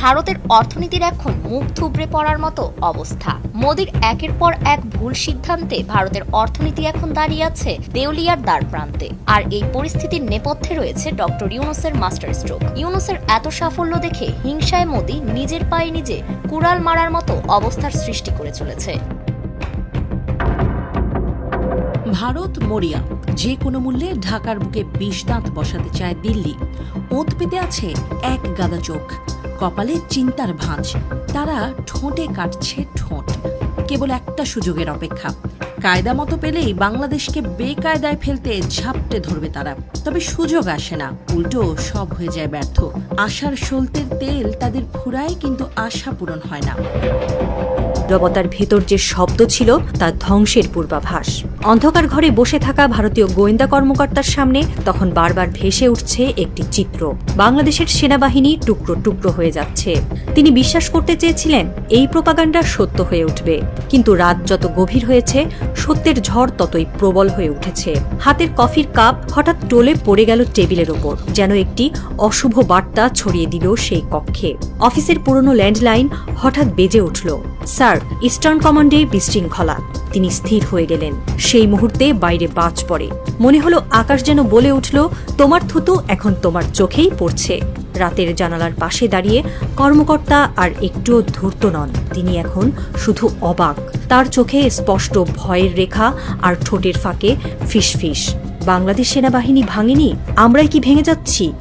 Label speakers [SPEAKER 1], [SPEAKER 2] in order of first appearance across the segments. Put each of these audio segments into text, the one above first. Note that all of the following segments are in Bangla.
[SPEAKER 1] ভারতের অর্থনীতির এখন মুখ থুবড়ে পড়ার মতো অবস্থা। মোদির একের পর এক ভুল সিদ্ধান্তে ভারতের অর্থনীতি এখন দাঁড়িয়ে আছে দেউলিয়ার দ্বার প্রান্তে। আর এই পরিস্থিতির নেপথ্যে রয়েছে ডক্টর ইউনুসের মাস্টার স্ট্রোক। ইউনুসের এত সাফল্য দেখে হিংসায় মোদি নিজের পায়ে নিজে কুড়াল মারার মতো অবস্থার সৃষ্টি করে চলেছে।
[SPEAKER 2] ভারত, মরিয়া, যে কোনো মূল্যে ঢাকার বুকে বিষ দাঁত বসাতে চায় দিল্লি। ওঁত পেতে আছে এক গাদা চোখ। কপালে চিন্তার ভাঁজ। তারা ঠোঁটে কাটছে ঠোঁট। কেবল একটা সুযোগের অপেক্ষা। কায়দা মতো পেলেই বাংলাদেশকে বেকায়দায় ফেলতে ঝাপটে ধরবে তারা। তবে সুযোগ আসে না। উল্টো সব হয়ে যায় ব্যর্থ। আশার সলতের তেল তাদের ফুরায় কিন্তু আশা পূরণ হয় না।
[SPEAKER 3] নীরবতার ভেতর যে শব্দ ছিল, তা ধ্বংসের পূর্বাভাস। অন্ধকার ঘরে বসে থাকা ভারতীয় গোয়েন্দা কর্মকর্তার সামনে তখন বারবার ভেসে উঠছে একটি চিত্র। বাংলাদেশের সেনাবাহিনী টুকরো টুকরো হয়ে যাচ্ছে। তিনি বিশ্বাস করতে চেয়েছিলেন, এই প্রপাগান্ডা সত্য হয়ে উঠবে। কিন্তু রাত যত গভীর হয়েছে, সত্যের ঝড় ততই প্রবল হয়ে উঠেছে। হাতের কফির কাপ হঠাৎ টোলে পড়ে গেল টেবিলের ওপর, যেন একটি অশুভ বার্তা ছড়িয়ে দিল সেই কক্ষে। অফিসের পুরনো ল্যান্ডলাইন হঠাৎ বেজে উঠল। স্যার ইস্টার্ন কমান্ডে বিশৃঙ্খলা। তিনি স্থির হয়ে গেলেন। সেই মুহূর্তে বাইরে বাজ পড়ে। মনে হলো আকাশ যেন বলে উঠল, তোমার থুতু এখন তোমার চোখেই পড়ছে। রাতের জানালার পাশে দাঁড়িয়ে কর্মকর্তা আর একটুও ধূর্ত নন। তিনি এখন শুধু অবাক। তার চোখে স্পষ্ট ভয়ের রেখা আর ঠোঁটের ফাঁকে ফিসফিস। বাংলাদেশ সেনাবাহিনী ভাঙেনি? আমরাই কি ভেঙে যাচ্ছি?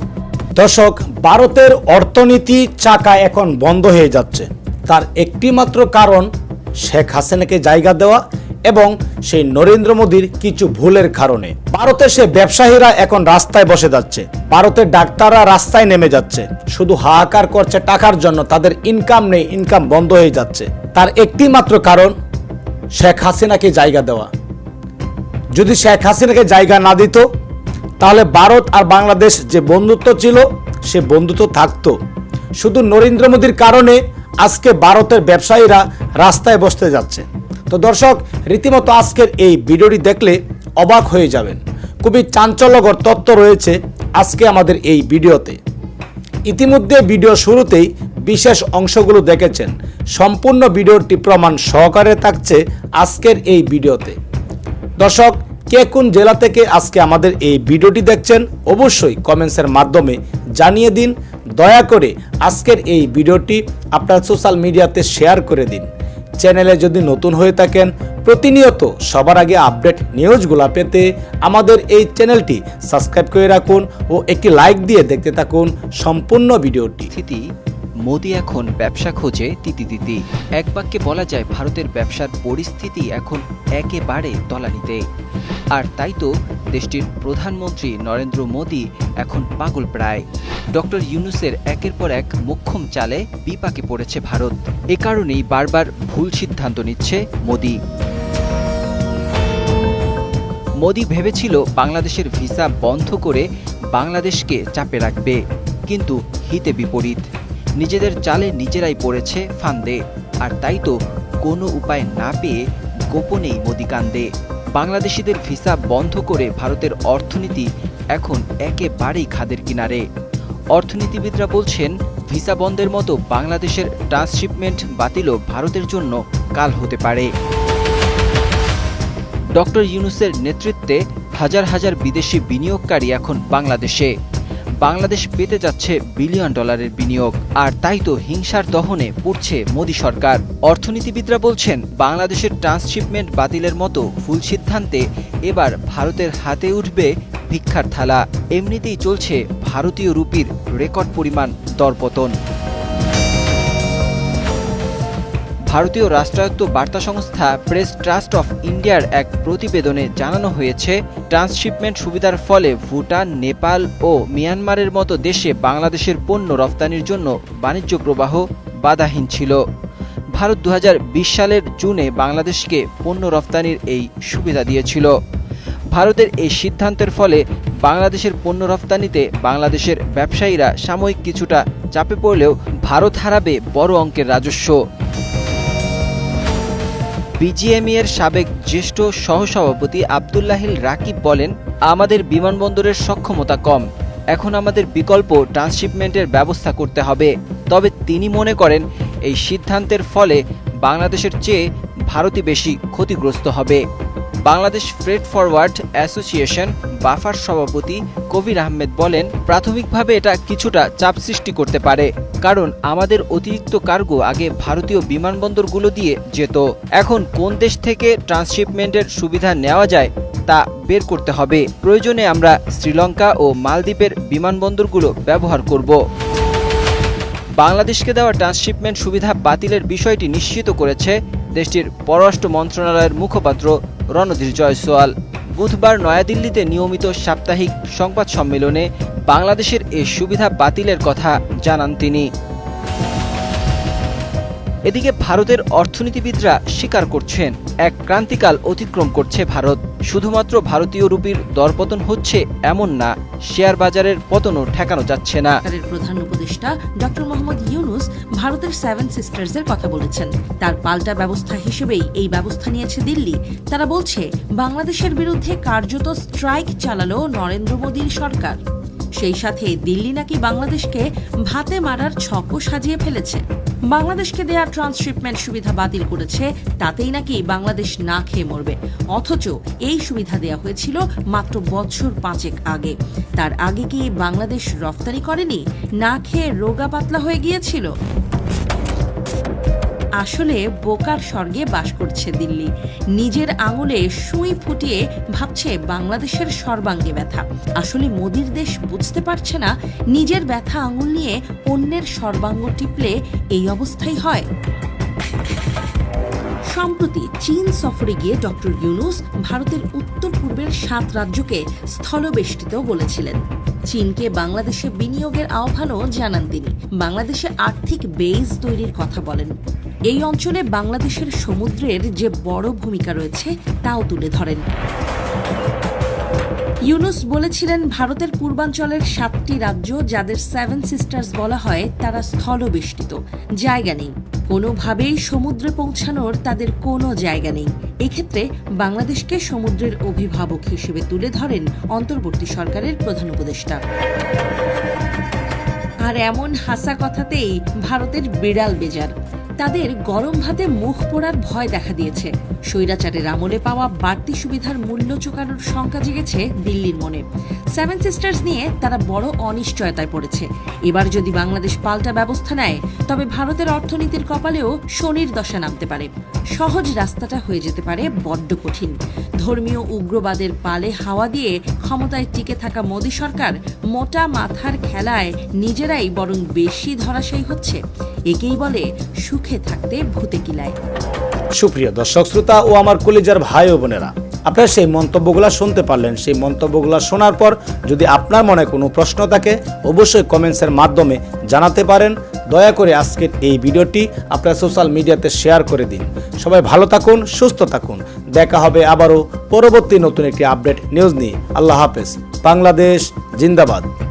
[SPEAKER 4] দর্শক, ভারতের অর্থনীতি চাকা এখন বন্ধ হয়ে যাচ্ছে। তার একটিমাত্র কারণ শেখ হাসিনাকে জায়গা দেওয়া এবং সেই নরেন্দ্র মোদীর কিছু ভুলের কারণে। ভারতের সে ব্যবসায়ীরা এখন রাস্তায় বসে যাচ্ছে। ভারতের ডাক্তাররা রাস্তায় নেমে যাচ্ছে। শুধু হাহাকার করছে টাকার জন্য, তাদের ইনকাম নেই ইনকাম বন্ধ হয়ে যাচ্ছে। তার একটি মাত্র কারণ, শেখ হাসিনাকে জায়গা দেওয়া। যদি শেখ হাসিনাকে জায়গা না দিত, তাহলে ভারত আর বাংলাদেশ যে বন্ধুত্ব ছিল, সে বন্ধুত্ব থাকতো। শুধু নরেন্দ্র মোদীর কারণে আজকে ভারতের ব্যবসায়ীরা রাস্তায় বসতে যাচ্ছে। তো দর্শক, রীতিমতো আজকের এই ভিডিওটি দেখলে অবাক হয়ে যাবেন। খুবই চাঞ্চল্যকর তত্ত্ব রয়েছে আজকে আমাদের এই ভিডিওতে। ইতিমধ্যে ভিডিও শুরুতেই বিশেষ অংশগুলো দেখেছেন। সম্পূর্ণ ভিডিওটি প্রমাণ সহকারে থাকছে আজকের এই ভিডিওতে। দর্শক, কে কোন জেলা থেকে আজকে আমাদের এই ভিডিওটি দেখছেন অবশ্যই কমেন্টসের মাধ্যমে জানিয়ে দিন। দয়া করে আজকের এই ভিডিওটি আপনার সোশ্যাল মিডিয়াতে শেয়ার করে দিন। চ্যানেলে যদি নতুন হয়ে থাকেন, প্রতিনিয়ত সবার আগে আপডেট নিউজগুলো পেতে আমাদের এই চ্যানেলটি সাবস্ক্রাইব করে রাখুন ও একটি লাইক দিয়ে দেখতে থাকুন সম্পূর্ণ ভিডিওটি।
[SPEAKER 5] মোদি এখন ব্যবসা খোঁজে তিতি তিতি। এক বাক্যে বলা যায়, ভারতের ব্যবসার পরিস্থিতি এখন একেবারে তলানিতে। আর তাই তো দেশটির প্রধানমন্ত্রী নরেন্দ্র মোদি এখন পাগল প্রায়। ডক্টর ইউনুসের একের পর এক মোক্ষম চালে বিপাকে পড়েছে ভারত। এ কারণেই বারবার ভুল সিদ্ধান্ত নিচ্ছে মোদি। মোদি ভেবেছিল বাংলাদেশের ভিসা বন্ধ করে বাংলাদেশকে চাপে রাখবে, কিন্তু হিতে বিপরীত। নিজেদের চালে নিজেরাই পড়েছে ফান্দে, আর তাই তো কোনো উপায় না পেয়ে গোপনেই মোদি কান্দে। বাংলাদেশিদের ভিসা বন্ধ করে ভারতের অর্থনীতি এখন একেবারেই খাদের কিনারে। অর্থনীতিবিদরা বলছেন, ভিসা বন্ধের মতো বাংলাদেশের ট্রান্সশিপমেন্ট বাতিলও ভারতের জন্য কাল হতে পারে। ডক্টর ইউনুসের নেতৃত্বে হাজার হাজার বিদেশি বিনিয়োগকারী এখন বাংলাদেশে। বাংলাদেশ পেতে যাচ্ছে বিলিয়ন ডলারের বিনিয়োগ, আর তাই তো হিংসার দহনে পড়ছে মোদী সরকার। অর্থনীতিবিদরা বলছেন, বাংলাদেশের ট্রান্সশিপমেন্ট বাতিলের মতো ভুল সিদ্ধান্তে এবার ভারতের হাতে উঠবে ভিক্ষার থালা, এমনিতেই চলছে ভারতীয় রুপির রেকর্ড পরিমাণ দরপতন। ভারতীয় রাষ্ট্রায়ত্ত বার্তা সংস্থা প্রেস ট্রাস্ট অফ ইন্ডিয়ার এক প্রতিবেদনে জানানো হয়েছে, ট্রান্সশিপমেন্ট সুবিধার ফলে ভুটান, নেপাল ও মিয়ানমারের মতো দেশে বাংলাদেশের পণ্য রপ্তানির জন্য বাণিজ্য প্রবাহ বাধাহীন ছিল। ভারত দু হাজার বিশ সালের জুনে বাংলাদেশকে পণ্য রপ্তানির এই সুবিধা দিয়েছিল। ভারতের এই সিদ্ধান্তের ফলে বাংলাদেশের পণ্য রপ্তানিতে বাংলাদেশের ব্যবসায়ীরা সাময়িক কিছুটা চাপে পড়লেও ভারত হারাবে বড় অঙ্কের রাজস্ব। বিজিএমই এর সাবেক জ্যেষ্ঠ সহসভাপতি আবদুল্লাহিল রাকিব বলেন, আমাদের বিমানবন্দরের সক্ষমতা কম। এখন আমাদের বিকল্প ট্রান্সশিপমেন্টের ব্যবস্থা করতে হবে। তবে তিনি মনে করেন, এই সিদ্ধান্তের ফলে বাংলাদেশের চেয়ে ভারতই বেশি ক্ষতিগ্রস্ত হবে। Bangladesh freight forward association BAFFA সভাপতি কবির আহমেদ বলেন, প্রাথমিকভাবে এটা কিছুটা চাপ সৃষ্টি করতে পারে, কারণ আমাদের অতিরিক্ত কার্গো আগে ভারতীয় বিমানবন্দরগুলো দিয়ে যেত। এখন কোন দেশ থেকে ট্রান্সশিপমেন্টের সুবিধা নেওয়া যায় তা বের করতে হবে। প্রয়োজনে আমরা শ্রীলঙ্কা ও মালদ্বীপের বিমানবন্দরগুলো ব্যবহার করব। বাংলাদেশকে দেওয়া ট্রান্সশিপমেন্ট সুবিধা বাতিলের বিষয়টি নিশ্চিত করেছে দেশটির পররাষ্ট্র মন্ত্রণালয়ের মুখপাত্র রণধীর জয়সওয়াল। বুধবার নয়াদিল্লিতে নিয়মিত সাপ্তাহিক সংবাদ সম্মেলনে বাংলাদেশের এ সুবিধা বাতিলের কথা জানান তিনি। এদিকে ভারতের অর্থনীতিবিদরা স্বীকার করছেন, এক ক্রান্তিকাল অতিক্রম করছে ভারত। শুধুমাত্র ভারতীয় রুপির দরপতন হচ্ছে এমন না, শেয়ার বাজারের পতনও ঠেকানো যাচ্ছে না।
[SPEAKER 2] প্রধান উপদেষ্টা ডক্টর মোহাম্মদ ইউনুস ভারতের সেভেন সিস্টার্সের কথা বলেছেন। তার পাল্টা ব্যবস্থা হিসেবেই এই ব্যবস্থা নিয়েছে দিল্লি। তারা বলছে, বাংলাদেশের বিরুদ্ধে কার্যত স্ট্রাইক চালালো নরেন্দ্র মোদীর সরকার। সেই সাথে দিল্লি নাকি বাংলাদেশকে ভাতে মারার ছকও সাজিয়ে ফেলেছে। বাংলাদেশকে দেয়া ট্রান্সশিপমেন্ট সুবিধা বাতিল করেছে, তাতেই নাকি বাংলাদেশ না খেয়ে মরবে। অথচ এই সুবিধা দেয়া হয়েছিল মাত্র বছর পাঁচেক আগে। তার আগে কি বাংলাদেশ রফতানি করেনি? না খেয়ে রোগা পাতলা হয়ে গিয়েছিল? আসলে বোকার স্বর্গে বাস করছে দিল্লি। নিজের আঙুলে সুই ফুটিয়ে ভাবছে বাংলাদেশের সর্বাঙ্গে ব্যথা। আসলে মোদির দেশ বুঝতে পারছে না নিজের ব্যথা আঙুল নিয়ে অন্যের সর্বাঙ্গ টিপলে এই অবস্থাই হয়। সম্প্রতি চীন সফরে গিয়ে ডক্টর ইউনুস ভারতের উত্তর পূর্বের সাত রাজ্যকে স্থলবেষ্টিত বলেছিলেন। চীনকে বাংলাদেশে বিনিয়োগের আহ্বানও জানান তিনি। বাংলাদেশে আর্থিক বেইজ তৈরির কথা বলেন। এই অঞ্চলে বাংলাদেশের সমুদ্রের যে বড় ভূমিকা রয়েছে, তাও তুলে ধরেন। ইউনুস বলেছিলেন, ভারতের পূর্বাঞ্চলের সাতটি রাজ্য, যাদের সেভেন সিস্টার্স বলা হয়, তারা স্থলবেষ্টিত। জায়গা নেই। কোনোভাবেই সমুদ্রে পৌঁছানোর তাদের কোনো জায়গা নেই। এক্ষেত্রে বাংলাদেশকে সমুদ্রের অভিভাবক হিসেবে তুলে ধরেন অন্তর্বর্তী সরকারের প্রধান উপদেষ্টা। আর এমন হাসা কথাতেই ভারতের বিড়াল বেজার। তাদের গরম ভাতে মুখ পোড়ার ভয় দেখা দিয়েছে। স্বৈরাচারের আমলে পাওয়া বাড়তি সুবিধার মূল্য চোকানোর শঙ্কা জেগেছে দিল্লির মনে। সেভেন সিস্টার্স নিয়ে তারা বড় অনিশ্চয়তায় পড়েছে। এবার যদি বাংলাদেশ পাল্টা ব্যবস্থা নেয়, তবে ভারতের অর্থনীতির কপালেও শনির দশা নামতে পারে। সহজ রাস্তাটা হয়ে যেতে পারে বড্ড কঠিন। ধর্মীয় উগ্রবাদের পালে হাওয়া দিয়ে ক্ষমতায় টিকে থাকা মোদী সরকার মোটা মাথার খেলায় নিজেরাই বরং বেশি ধরাশায়ী হচ্ছে। একেই বলে সুখে থাকতে ভূতে কিলায়।
[SPEAKER 4] সুপ্রিয় দর্শক, শ্রোতা ও আমার কলিজার ভাই ও বোনেরা আপনারা সেই মন্তব্যগুলো শুনতে পারলেন। সেই মন্তব্যগুলো শোনার পর যদি আপনার মনে কোনো প্রশ্ন থাকে, অবশ্যই কমেন্টসের মাধ্যমে জানাতে পারেন। দয়া করে আজকের এই ভিডিওটি আপনার সোশ্যাল মিডিয়াতে শেয়ার করে দিন। সবাই ভালো থাকুন, সুস্থ থাকুন। দেখা হবে আবারও পরবর্তী নতুন একটি আপডেট নিউজ নিয়ে। আল্লাহ হাফেজ। বাংলাদেশ জিন্দাবাদ।